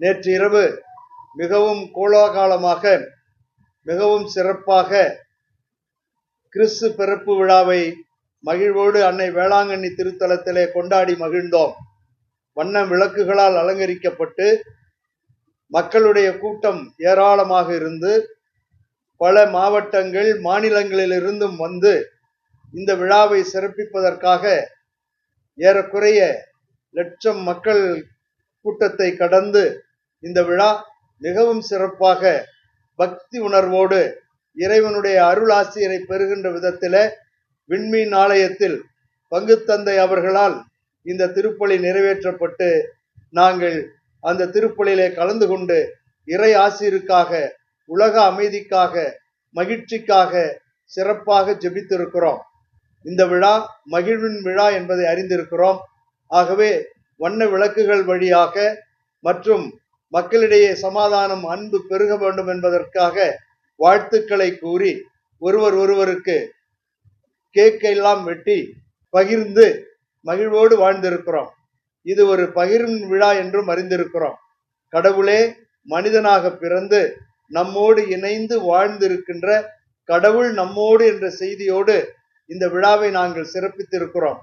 நேற்று இரவு மிகவும் கோலாகாலமாக மிகவும் சிறப்பாக கிறிஸ்து பிறப்பு விழாவை மகிழ்வோடு அன்னை வேளாங்கண்ணி திருத்தலத்திலே கொண்டாடி மகிழ்ந்தோம். வண்ண விளக்குகளால் அலங்கரிக்கப்பட்டு மக்களுடைய கூட்டம் ஏராளமாக இருந்து பல மாவட்டங்கள் மாநிலங்களிலிருந்தும் வந்து இந்த விழாவை சிறப்பிப்பதற்காக ஏறக்குறைய லட்சம் மக்கள் கூட்டத்தை கடந்து இந்த விழா மிகவும் சிறப்பாக பக்தி உணர்வோடு இறைவனுடைய அருள் ஆசிரியரை பெறுகின்ற விதத்தில் விண்மீன் ஆலயத்தில் பங்குத்தந்தை அவர்களால் இந்த திருப்பலி நிறைவேற்றப்பட்டு நாங்கள் அந்த திருப்பலியிலே கலந்து கொண்டு இறை ஆசிரியருக்காக உலக அமைதிக்காக மகிழ்ச்சிக்காக சிறப்பாக ஜெபித்திருக்கிறோம். இந்த விழா மகிழ்வின் விழா என்பதை அறிந்திருக்கிறோம். ஆகவே வண்ண விளக்குகள் வழியாக மற்றும் மக்களிடையே சமாதானம் அன்பு பெருக வேண்டும் என்பதற்காக வாழ்த்துக்களை கூறி ஒருவர் ஒருவருக்கு கேக்கெல்லாம் வெட்டி பகிர்ந்து மகிழ்வோடு வாழ்ந்திருக்கிறோம். இது ஒரு பகிரும் விழா என்றும் அறிந்திருக்கிறோம். கடவுளே மனிதனாக பிறந்து நம்மோடு இணைந்து வாழ்ந்திருக்கின்ற கடவுள் நம்மோடு என்ற செய்தியோடு இந்த விழாவை நாங்கள் சிறப்பித்திருக்கிறோம்.